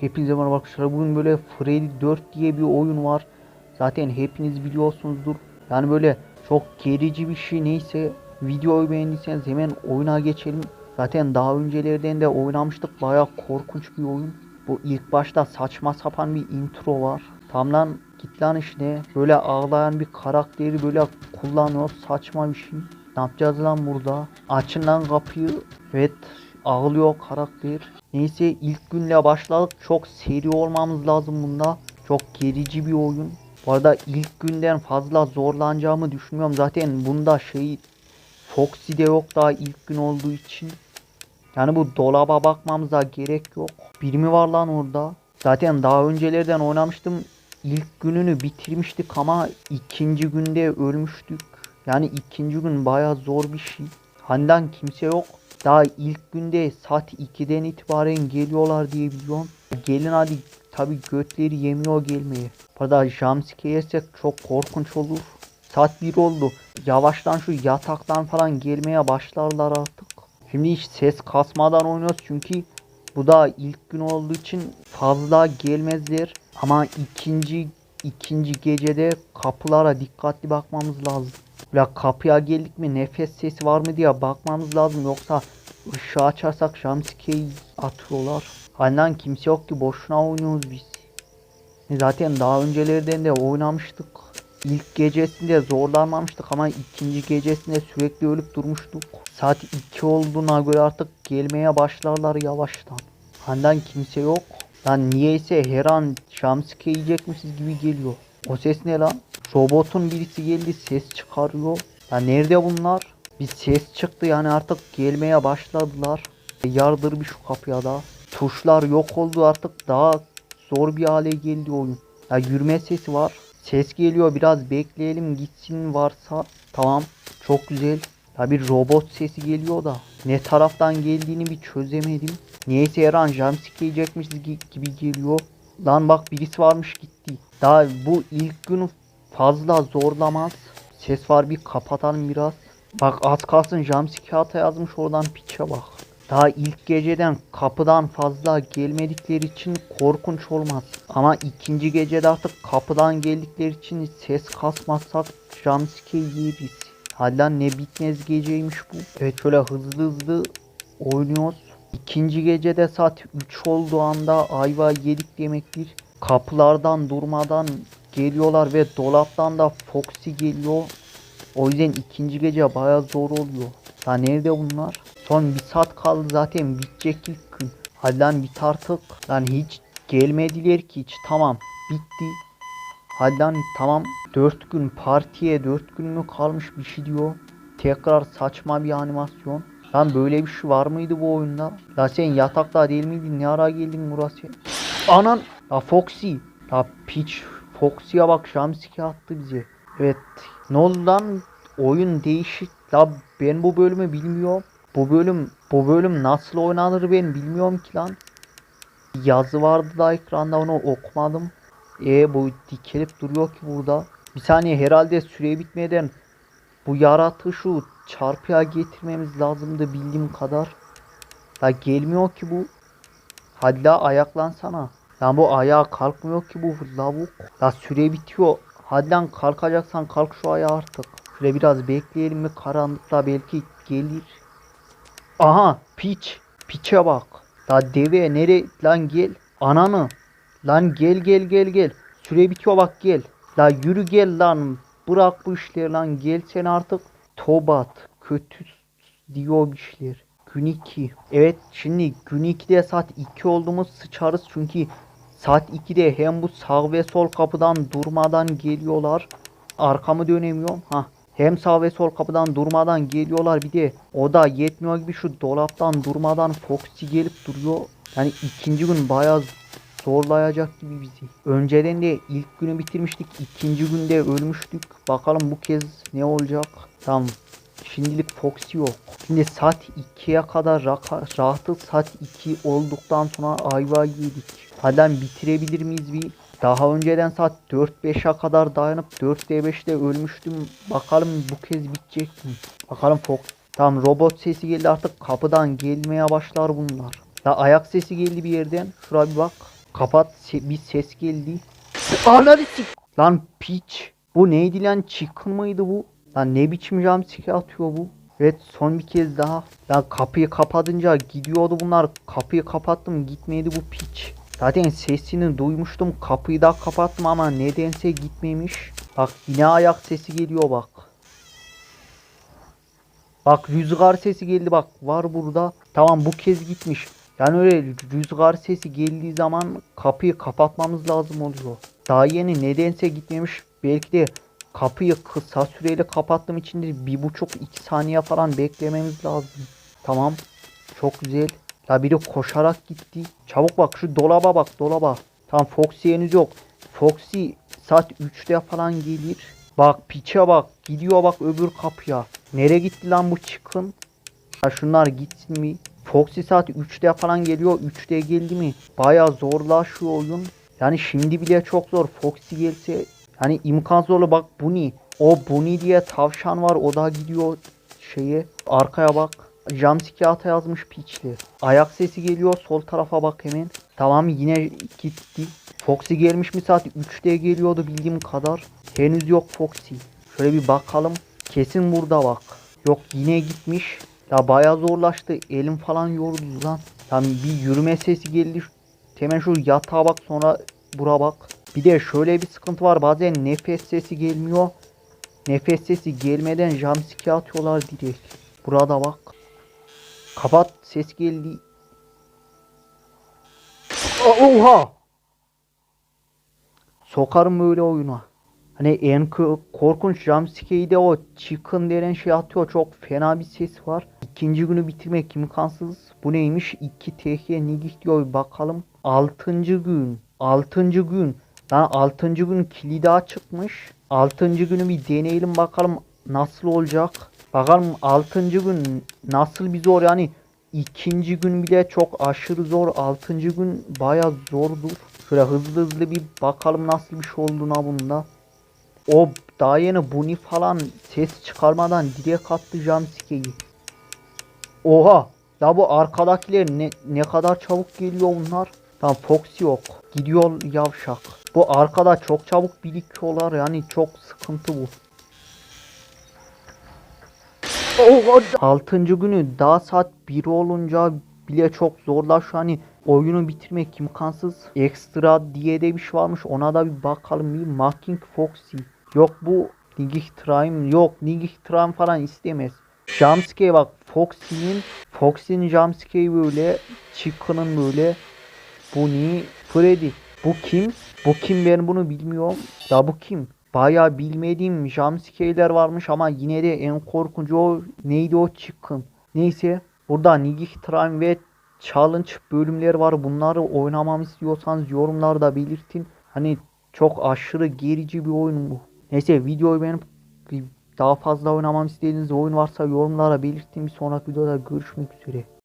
Hepinize merhaba arkadaşlar. Bugün böyle Freddy 4 diye bir oyun var. Zaten hepiniz biliyorsunuzdur. Yani böyle çok gerici bir şey neyse videoyu beğendiyseniz hemen oyuna geçelim. Zaten daha öncelerden de oynamıştık. Baya korkunç bir oyun. Bu ilk başta saçma sapan bir intro var. Tam lan git lan işte. Böyle ağlayan bir karakteri böyle kullanıyor. Saçma bir şey. Ne yapacağız lan burada? Açın lan kapıyı. Evet ağlıyor karakter. Neyse ilk günle başladık. Çok seri olmamız lazım bunda. Çok gerici bir oyun. Bu arada ilk günden fazla zorlanacağımı düşünmüyorum. Zaten bunda şey Foxy de yok daha ilk gün olduğu için. Yani bu dolaba bakmamıza gerek yok. Bir mi var lan orada? Zaten daha öncelerden oynamıştım. İlk gününü bitirmiştik ama ikinci günde ölmüştük. Yani ikinci gün baya zor bir şey. Handan kimse yok. Daha ilk günde saat 2'den itibaren geliyorlar diye biliyorum. Gelin hadi tabi götleri yemiyor gelmeye. Burada jumpscare yesek çok korkunç olur. Saat 1 oldu. Yavaştan şu yataktan falan gelmeye başlarlar artık. Şimdi hiç ses kasmadan oynuyoruz çünkü bu da ilk gün olduğu için fazla gelmezler. Ama ikinci ikinci gecede kapılara dikkatli bakmamız lazım. Ya kapıya geldik mi nefes sesi var mı diye bakmamız lazım yoksa ışığı açarsak jumpscare atıyorlar. Halinden kimse yok ki boşuna oynuyoruz biz. Zaten daha öncelerden de oynamıştık. İlk gecesinde zorlanmamıştık ama ikinci gecesinde sürekli ölüp durmuştuk. Saat 2 olduğuna göre artık gelmeye başlarlar yavaştan. Handan kimse yok. Lan niyeyse her an jumpscare yiyecekmişiz gibi geliyor. O ses ne lan? Robotun birisi geldi ses çıkarıyor. Ya nerede bunlar? Bir ses çıktı yani artık gelmeye başladılar. Yardır bir şu kapıya da. Tuşlar yok oldu artık daha zor bir hale geldi oyun. Ya yürüme sesi var. Ses geliyor biraz bekleyelim gitsin varsa. Tamam çok güzel. Ya bir robot sesi geliyor da. Ne taraftan geldiğini bir çözemedim. Niyeyse her an jumpscare gibi geliyor. Lan bak birisi varmış gitti. Daha bu ilk gün fazla zorlamaz. Ses var bir kapatalım biraz. Bak az kalsın jumpscare hata yazmış oradan piçe bak. Daha ilk geceden kapıdan fazla gelmedikleri için korkunç olmaz. Ama ikinci gecede artık kapıdan geldikleri için ses kasmazsak jumpscare yeriz. Hadi lan ne bitmez geceymiş bu. Evet şöyle hızlı hızlı oynuyoruz. İkinci gecede saat 3 olduğu anda ayva yedik demektir. Kapılardan durmadan geliyorlar ve dolaptan da Foxy geliyor. O yüzden ikinci gece baya zor oluyor. Ya nerede bunlar? Son bir saat kaldı zaten bitecek ilk gün. Hadi lan bit artık. Lan hiç gelmediler ki hiç. Tamam bitti. Hadi lan tamam 4 gün partiye 4 gün mü kalmış bir şey diyor. Tekrar saçma bir animasyon. Lan böyle bir şey var mıydı bu oyunda? La sen yatakta değil miydin? Ne ara geldin burası? Anan! La Foxy! La piç Foxy'ye bak jumpscare attı bize. Evet. Ne oldu lan? Oyun değişik. La ben bu bölümü bilmiyorum. Bu bölüm bu bölüm nasıl oynanır ben bilmiyorum ki lan. Yazı vardı da ekranda onu okumadım. E bu dikilip duruyor ki burada. Bir saniye herhalde süre bitmeden bu yaratığı şu çarpıya getirmemiz lazımdı bildiğim kadar. La gelmiyor ki bu. Hadi la ayaklansana. Lan bu ayağa kalkmıyor ki bu lavuk. La süre bitiyor. Hadi lan kalkacaksan kalk şu ayağa artık. Şöyle biraz bekleyelim mi karanlıkta belki gelir. Aha piç. Piçe bak. La deve nere lan gel. Ananı. Lan gel gel gel gel. Süre bitiyor bak gel. La yürü gel lan. Bırak bu işleri lan. Gel sen artık. Tobat. Kötü diyor bir şeyler. Gün 2. Evet şimdi gün 2'de saat 2 olduğumuz sıçarız çünkü saat 2'de hem bu sağ ve sol kapıdan durmadan geliyorlar. Arkamı dönemiyorum. Ha. Hem sağ ve sol kapıdan durmadan geliyorlar bir de o da yetmiyor gibi şu dolaptan durmadan Foxy gelip duruyor. Yani ikinci gün bayağı zorlayacak gibi bizi. Önceden de ilk günü bitirmiştik. ikinci günde ölmüştük. Bakalım bu kez ne olacak. Tamam. Şimdilik Foxy yok. Şimdi saat 2'ye kadar rahatız. Saat 2 olduktan sonra ayva yedik. Hadi bitirebilir miyiz bir? Daha önceden saat 4-5'e kadar dayanıp 4'te 5'te ölmüştüm. Bakalım bu kez bitecek mi? Bakalım Fox. Tamam robot sesi geldi artık kapıdan gelmeye başlar bunlar. Ya ayak sesi geldi bir yerden. Şuraya bir bak. Kapat se- bir ses geldi. Ananı. Lan piç. Bu neydi lan chicken mıydı bu? Lan ne biçim jumpscare atıyor bu? Evet son bir kez daha. Lan kapıyı kapatınca gidiyordu bunlar. Kapıyı kapattım gitmedi bu piç. Zaten sesini duymuştum. Kapıyı da kapattım ama nedense gitmemiş. Bak yine ayak sesi geliyor bak. Bak rüzgar sesi geldi bak var burada. Tamam bu kez gitmiş. Yani öyle rüzgar sesi geldiği zaman kapıyı kapatmamız lazım oluyor. Daha yeni nedense gitmemiş. Belki de kapıyı kısa süreli kapattığım için de bir buçuk iki saniye falan beklememiz lazım. Tamam. Çok güzel. Ya biri koşarak gitti. Çabuk bak şu dolaba bak dolaba. Tamam Foxy henüz yok. Foxy saat 3'te falan gelir. Bak piçe bak. Gidiyor bak öbür kapıya. Nereye gitti lan bu çıkın? Ya şunlar gitsin mi? Foxy saat 3'te falan geliyor. 3'te geldi mi? Baya zorlaşıyor oyun. Yani şimdi bile çok zor. Foxy gelse yani imkansız olur. Bak Bunny. O Bunny diye tavşan var. O da gidiyor şeye. Arkaya bak. Jumpscare ata yazmış piçli. Ayak sesi geliyor. Sol tarafa bak hemen. Tamam yine gitti. Foxy gelmiş mi saat 3'te geliyordu bildiğim kadar. Henüz yok Foxy. Şöyle bir bakalım. Kesin burada bak. Yok yine gitmiş. Ya bayağı zorlaştı. Elim falan yoruldu lan. Tam bir yürüme sesi geldi. Hemen şu yatağa bak sonra bura bak. Bir de şöyle bir sıkıntı var. Bazen nefes sesi gelmiyor. Nefes sesi gelmeden jumpscare atıyorlar direkt. Burada bak. Kapat ses geldi. Oha! Sokarım böyle oyuna. Hani en korkunç jumpscare'de o chicken denen şey atıyor. Çok fena bir ses var. İkinci günü bitirmek imkansız. Bu neymiş? 2 TH nigih diyor. Bakalım. Altıncı gün. Altıncı gün. Lan altıncı gün kilidi çıkmış. Altıncı günü bir deneyelim bakalım nasıl olacak. Bakalım altıncı gün nasıl bir zor yani ikinci gün bile çok aşırı zor. Altıncı gün baya zordur. Şöyle hızlı hızlı bir bakalım nasıl bir şey olduğuna bunda. O daha yeni Bunny falan ses çıkarmadan direkt attı jumpscare'i. Oha! Ya bu arkadakiler ne, ne kadar çabuk geliyor bunlar. Tamam Fox yok. Gidiyor yavşak. Bu arkada çok çabuk birikiyorlar yani çok sıkıntı bu. Altıncı günü daha saat 1 olunca bile çok zorlaşıyor. Hani oyunu bitirmek imkansız. Ekstra diye de bir şey varmış. Ona da bir bakalım. Bir Mocking Foxy. Yok bu Nigih Trime. Yok Nigih Trime falan istemez. Jumpscare bak Foxy'nin Foxy'nin jumpscare'i böyle Chicken'ın böyle Bunny Freddy. Bu kim? Bu kim ben bunu bilmiyorum. Ya bu kim? Bayağı bilmediğim jumpscare'ler varmış ama yine de en korkuncu o neydi o Chicken. Neyse burada Nigih Trime ve Challenge bölümleri var. Bunları oynamamı istiyorsanız yorumlarda belirtin. Hani çok aşırı gerici bir oyun bu. Neyse videoyu beğenip daha fazla oynamamı istediğiniz oyun varsa yorumlara belirtin. Bir sonraki videoda görüşmek üzere.